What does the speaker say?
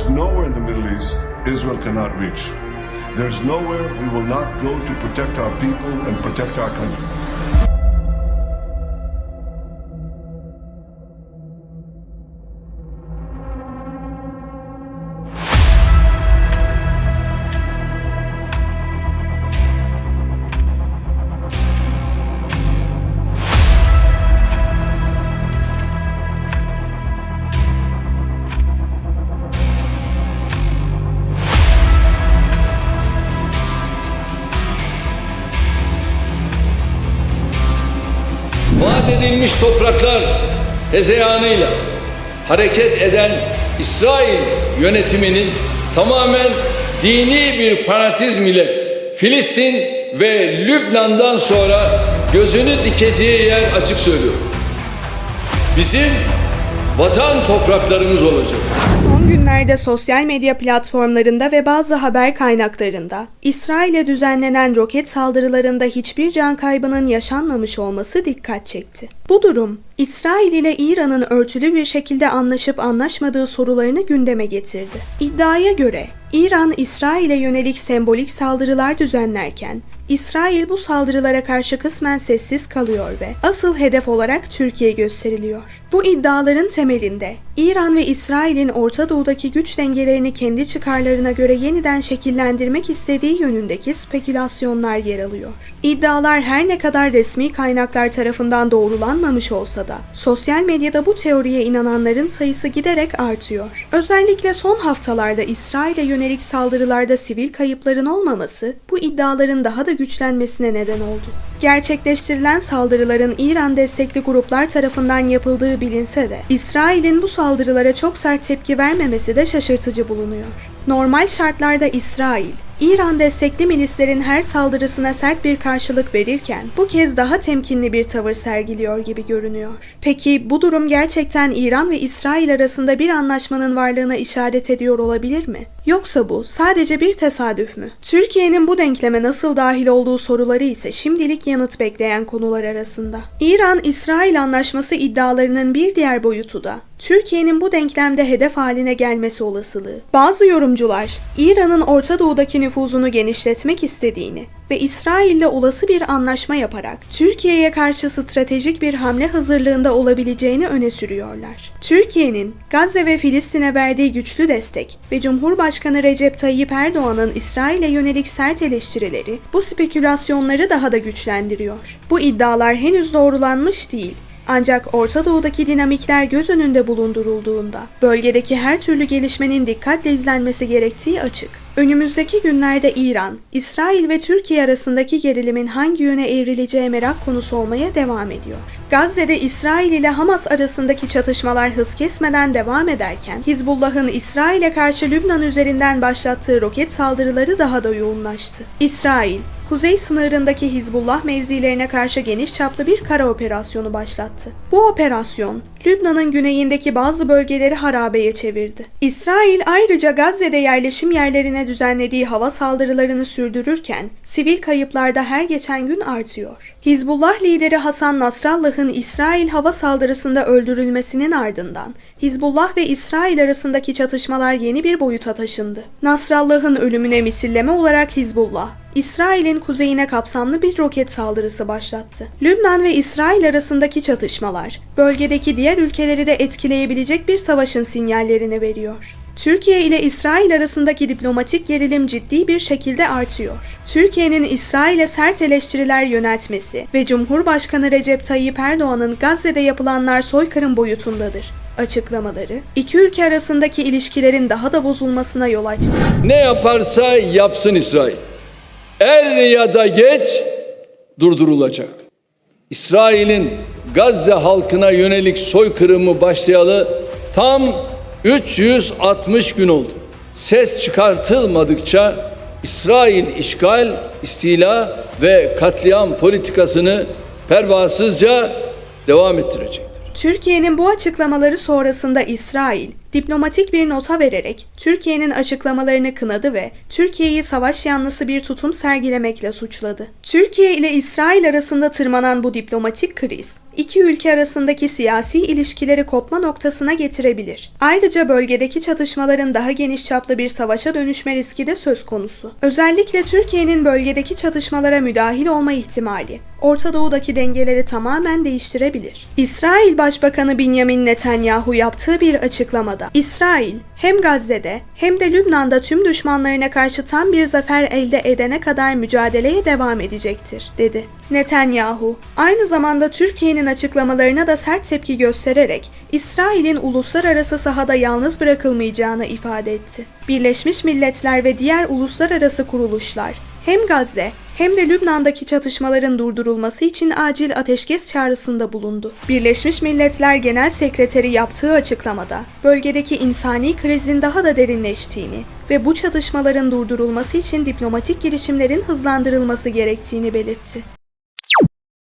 There's nowhere in the Middle East Israel cannot reach. There's nowhere we will not go to protect our people and protect our country. Edilmiş topraklar hezeyanıyla hareket eden İsrail yönetiminin tamamen dini bir fanatizm ile Filistin ve Lübnan'dan sonra gözünü dikeceği yer açık söylüyor. Bizim vatan topraklarımız olacak. Son günlerde sosyal medya platformlarında ve bazı haber kaynaklarında İsrail'e düzenlenen roket saldırılarında hiçbir can kaybının yaşanmamış olması dikkat çekti. Bu durum İsrail ile İran'ın örtülü bir şekilde anlaşıp anlaşmadığı sorularını gündeme getirdi. İddiaya göre İran İsrail'e yönelik sembolik saldırılar düzenlerken İsrail bu saldırılara karşı kısmen sessiz kalıyor ve asıl hedef olarak Türkiye gösteriliyor. Bu iddiaların temelinde İran ve İsrail'in Orta Doğu'daki güç dengelerini kendi çıkarlarına göre yeniden şekillendirmek istediği yönündeki spekülasyonlar yer alıyor. İddialar her ne kadar resmi kaynaklar tarafından doğrulanmamış olsa da sosyal medyada bu teoriye inananların sayısı giderek artıyor. Özellikle son haftalarda İsrail'e yönelik saldırılarda sivil kayıpların olmaması bu iddiaların daha da güçlenmesine neden oldu. Gerçekleştirilen saldırıların İran destekli gruplar tarafından yapıldığı bilinse de İsrail'in bu saldırılara çok sert tepki vermemesi de şaşırtıcı bulunuyor. Normal şartlarda İsrail, İran destekli milislerin her saldırısına sert bir karşılık verirken bu kez daha temkinli bir tavır sergiliyor gibi görünüyor. Peki bu durum gerçekten İran ve İsrail arasında bir anlaşmanın varlığına işaret ediyor olabilir mi? Yoksa bu sadece bir tesadüf mü? Türkiye'nin bu denkleme nasıl dahil olduğu soruları ise şimdilik yanıt bekleyen konular arasında. İran-İsrail anlaşması iddialarının bir diğer boyutu da Türkiye'nin bu denklemde hedef haline gelmesi olasılığı. Bazı yorumcular, İran'ın Orta Doğu'daki nüfuzunu genişletmek istediğini ve İsrail'le olası bir anlaşma yaparak Türkiye'ye karşı stratejik bir hamle hazırlığında olabileceğini öne sürüyorlar. Türkiye'nin Gazze ve Filistin'e verdiği güçlü destek ve Cumhurbaşkanı Recep Tayyip Erdoğan'ın İsrail'e yönelik sert eleştirileri bu spekülasyonları daha da güçlendiriyor. Bu iddialar henüz doğrulanmış değil ancak Orta Doğu'daki dinamikler göz önünde bulundurulduğunda bölgedeki her türlü gelişmenin dikkatle izlenmesi gerektiği açık. Önümüzdeki günlerde İran, İsrail ve Türkiye arasındaki gerilimin hangi yöne evrileceği merak konusu olmaya devam ediyor. Gazze'de İsrail ile Hamas arasındaki çatışmalar hız kesmeden devam ederken, Hizbullah'ın İsrail'e karşı Lübnan üzerinden başlattığı roket saldırıları daha da yoğunlaştı. İsrail, kuzey sınırındaki Hizbullah mevzilerine karşı geniş çaplı bir kara operasyonu başlattı. Bu operasyon, Lübnan'ın güneyindeki bazı bölgeleri harabeye çevirdi. İsrail ayrıca Gazze'de yerleşim yerlerine düzenlediği hava saldırılarını sürdürürken sivil kayıplar da her geçen gün artıyor. Hizbullah lideri Hasan Nasrallah'ın İsrail hava saldırısında öldürülmesinin ardından Hizbullah ve İsrail arasındaki çatışmalar yeni bir boyuta taşındı. Nasrallah'ın ölümüne misilleme olarak Hizbullah, İsrail'in kuzeyine kapsamlı bir roket saldırısı başlattı. Lübnan ve İsrail arasındaki çatışmalar, bölgedeki diğer ülkeleri de etkileyebilecek bir savaşın sinyallerini veriyor. Türkiye ile İsrail arasındaki diplomatik gerilim ciddi bir şekilde artıyor. Türkiye'nin İsrail'e sert eleştiriler yöneltmesi ve Cumhurbaşkanı Recep Tayyip Erdoğan'ın Gazze'de yapılanlar soykırım boyutundadır açıklamaları iki ülke arasındaki ilişkilerin daha da bozulmasına yol açtı. Ne yaparsa yapsın İsrail. Er ya da geç durdurulacak. İsrail'in Gazze halkına yönelik soykırımı başlayalı tam 360 gün oldu. Ses çıkartılmadıkça İsrail işgal, istila ve katliam politikasını pervasızca devam ettirecektir. Türkiye'nin bu açıklamaları sonrasında İsrail, diplomatik bir nota vererek Türkiye'nin açıklamalarını kınadı ve Türkiye'yi savaş yanlısı bir tutum sergilemekle suçladı. Türkiye ile İsrail arasında tırmanan bu diplomatik kriz, iki ülke arasındaki siyasi ilişkileri kopma noktasına getirebilir. Ayrıca bölgedeki çatışmaların daha geniş çaplı bir savaşa dönüşme riski de söz konusu. Özellikle Türkiye'nin bölgedeki çatışmalara müdahil olma ihtimali, Orta Doğu'daki dengeleri tamamen değiştirebilir. İsrail Başbakanı Benjamin Netanyahu yaptığı bir açıklamada, İsrail hem Gazze'de hem de Lübnan'da tüm düşmanlarına karşı tam bir zafer elde edene kadar mücadeleye devam edecektir, dedi. Netanyahu, aynı zamanda Türkiye'nin açıklamalarına da sert tepki göstererek İsrail'in uluslararası sahada yalnız bırakılmayacağını ifade etti. Birleşmiş Milletler ve diğer uluslararası kuruluşlar hem Gazze hem de Lübnan'daki çatışmaların durdurulması için acil ateşkes çağrısında bulundu. Birleşmiş Milletler Genel Sekreteri yaptığı açıklamada bölgedeki insani krizin daha da derinleştiğini ve bu çatışmaların durdurulması için diplomatik girişimlerin hızlandırılması gerektiğini belirtti.